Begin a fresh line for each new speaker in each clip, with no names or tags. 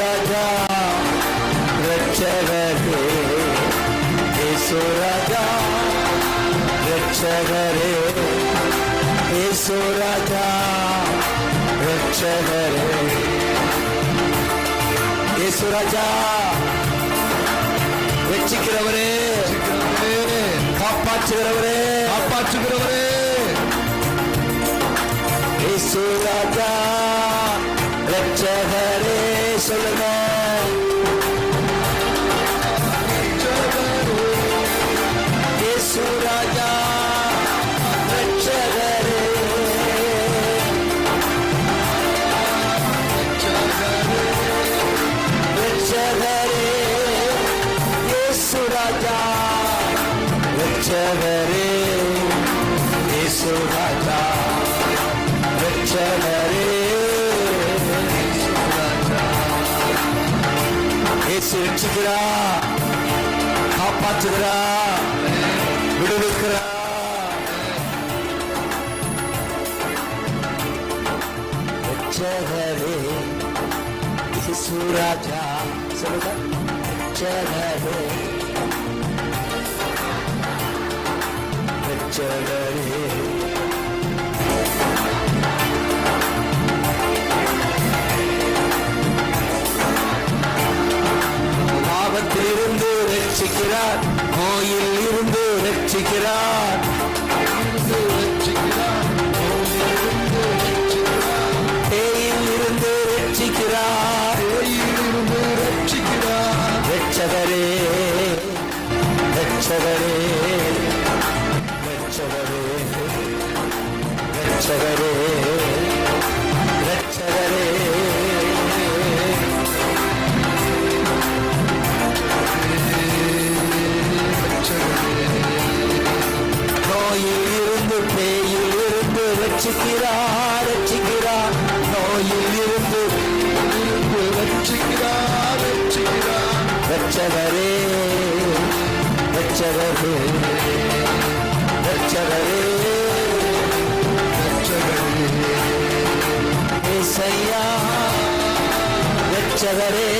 ராஜா ரட்சகரே இயேசு ராஜா ரட்சகரே இயேசு ராஜா ரட்சகரே இயேசு ராஜா ரட்சிக்கிறவரே காப்பாற்றுகிறவரே
காப்பாற்றுகிறவரே.
இயேசு ராஜா ரட்சகரே சொல்லுங்க இயேசு ராஜா ரட்சகரே ரட்சகரே இயேசு ரட்சிக்கிறா. காப்பாற்றுகிறா. விடுவிக்கிறா. ரட்சகரே இயேசு சொல்லுங்க. ரட்சகரே ரட்சகரே ரட்சிக்கிறார் நோயில் இருந்து ரட்சிக்கிறார் பேயில் இருந்து ரட்சிக்கிறார் ரட்சகரே ரட்சகரே ரட்சகரே ரட்சகரே ரட்சிக்கிறார் ரட்சிக்கிறார். நோயில் இருந்து இருந்து ரட்சிக்கிறார் ரட்சிக்கிறார். ரட்சகரே ரட்சகரே ரட்சகரே ரட்சகரே. ஏசையா ரட்சகரே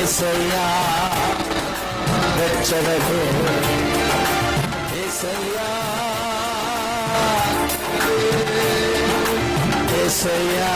ஏசையா ரட்சகரே. ஏசையா